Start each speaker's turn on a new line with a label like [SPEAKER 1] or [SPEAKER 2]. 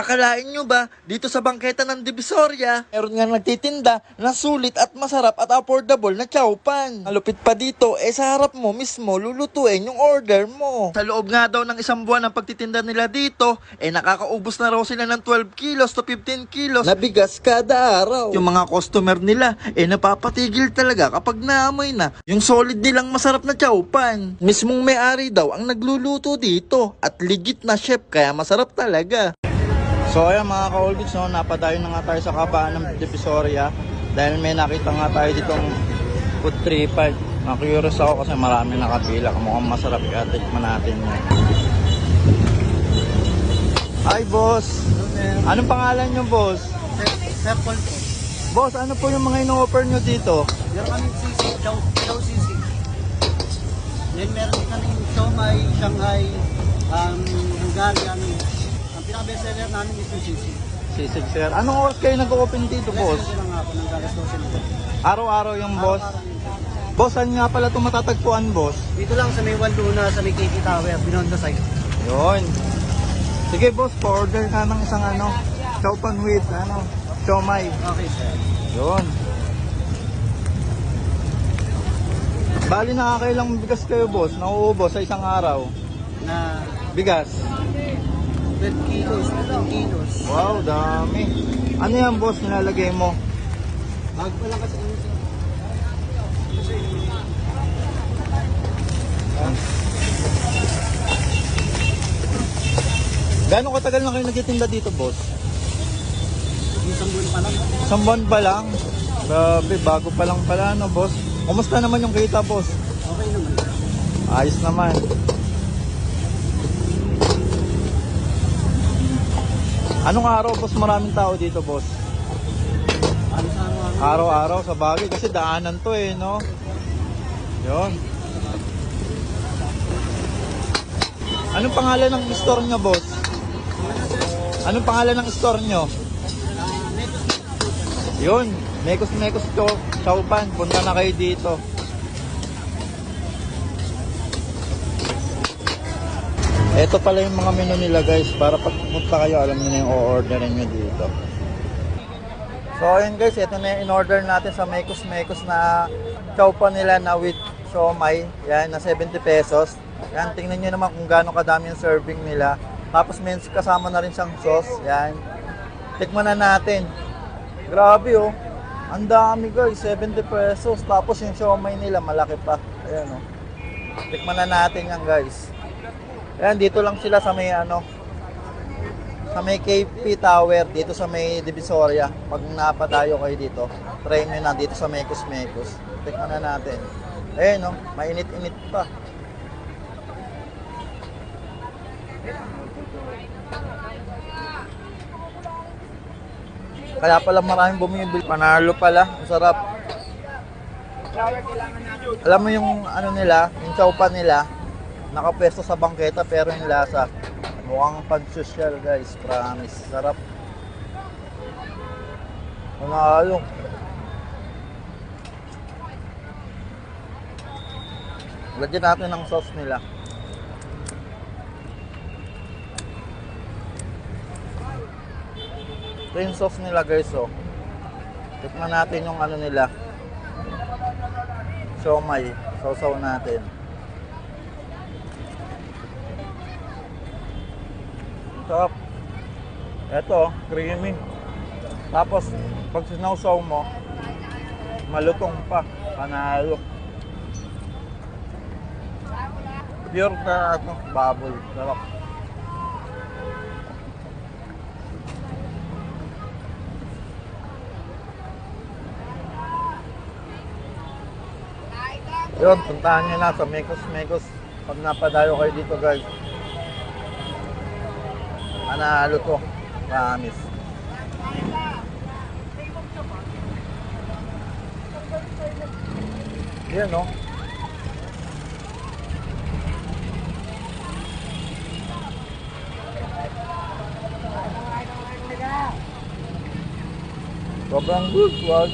[SPEAKER 1] Akalain nyo ba, dito sa bangketa ng Divisoria, meron nga nagtitinda na sulit at masarap at affordable na chowpan. Malupit pa dito, eh sa harap mo mismo, lulutuin yung order mo. Sa loob nga daw ng isang buwan ng pagtitinda nila dito, eh nakakaubos na raw sila ng 12 kilos to 15 kilos na bigas kada araw. Yung mga customer nila, eh napapatigil talaga kapag naamoy na yung solid nilang masarap na chowpan. Mismong may-ari daw ang nagluluto dito at legit na chef kaya masarap talaga. So ayan mga ka-Olbits, no, napadayo na nga tayo sa kabaan ng Divisoria dahil may nakita nga tayo ditong food tripod. Na-curious ako kasi marami nakapila. Mukhang masarap kaya tikman natin yan. Hi boss! Anong pangalan nyo boss?
[SPEAKER 2] Circle po.
[SPEAKER 1] Boss, ano po yung mga ino-offer nyo dito?
[SPEAKER 2] Meron kaming sisig, chow, chow sisig. Then meron kaming siomay, Shanghai, um, Hungarian. Ang pinaka-bestseller namin is yung sisig.
[SPEAKER 1] Sisig sir. Anong oras kayo nag-open dito boss?
[SPEAKER 2] Restaurant lang ako ng galas 12 nito.
[SPEAKER 1] Araw-araw yung boss. Boss, saan nga pala ito matatagpuan boss?
[SPEAKER 2] Dito lang sa may Wanduna, sa may KT Tower, Binondo side.
[SPEAKER 1] Yun. Sige boss, pa-order ka ng isang ano, chowpan with ano, siomay.
[SPEAKER 2] Okay, sir.
[SPEAKER 1] Yun. Bali nakakailang bigas kayo boss, nauubos sa isang araw.
[SPEAKER 2] Na
[SPEAKER 1] Bigas.
[SPEAKER 2] 12 kilos, 15 kilos.
[SPEAKER 1] Wow, dami. Ano yan boss nilalagay mo?
[SPEAKER 2] Bag pa lang kasi ano sir.
[SPEAKER 1] Gano'ng katagal na kayo nagtitinda dito boss?
[SPEAKER 2] Isang buwan pa lang.
[SPEAKER 1] Isang buwan pa lang. Grabe, bago pa lang pala no boss. Kumusta naman yung kita boss?
[SPEAKER 2] Okay naman.
[SPEAKER 1] Ayos naman. Anong araw boss maraming tao dito boss? Araw-araw sa bagay kasi daanan to eh, no? Yun. Anong pangalan ng store nyo, boss? Anong pangalan ng store nyo? Yun, Mekos Mekos Chow, Chowpan. Punta na kayo dito. Ito pala yung mga menu nila guys. Para pag pumunta kayo, alam na yung o-orderin nyo dito. So ayun guys, ito na yung in-order natin sa Mekos Mekos na chowpan nila na with siomay. Yan, na 70 pesos. Yan, tingnan nyo naman kung gaano kadami yung serving nila. Tapos may kasama na rin siyang sauce. Yan. Tikman na natin. Grabe oh. Ang dami guys, 70 pesos. Tapos yung siomay nila malaki pa. Ayan oh. Tikman na natin yan guys. Ayan, dito lang sila sa may ano, sa may KP Tower dito sa may Divisoria. Pag napadayo kayo dito, try nyo na dito sa Mekos Mekos. Tikman na natin. Eh no, mainit-init pa. Kaya pala maraming bumibili. Panalo pala. Ang sarap. Alam mo yung ano nila, yung chowpan nila, nakapwesto sa bangketa pero yung lasa, mukhang pag-social guys, promise. Sarap. Panalo. Lagyan natin ng sauce nila. Ito yung sauce nila guys oh. Tikman natin yung ano nila. Siomay. Sausaw natin. Sarap. Ito, creamy. Tapos, pag sinausaw mo, malutong pa. Panalo. Pure na ano, bubble. Sarap. Yun, puntahan nyo na sa Mekos Mekos. Pag napadayo kayo dito guys. Panalo to. Promise. Yan no. Sobrang good. Wag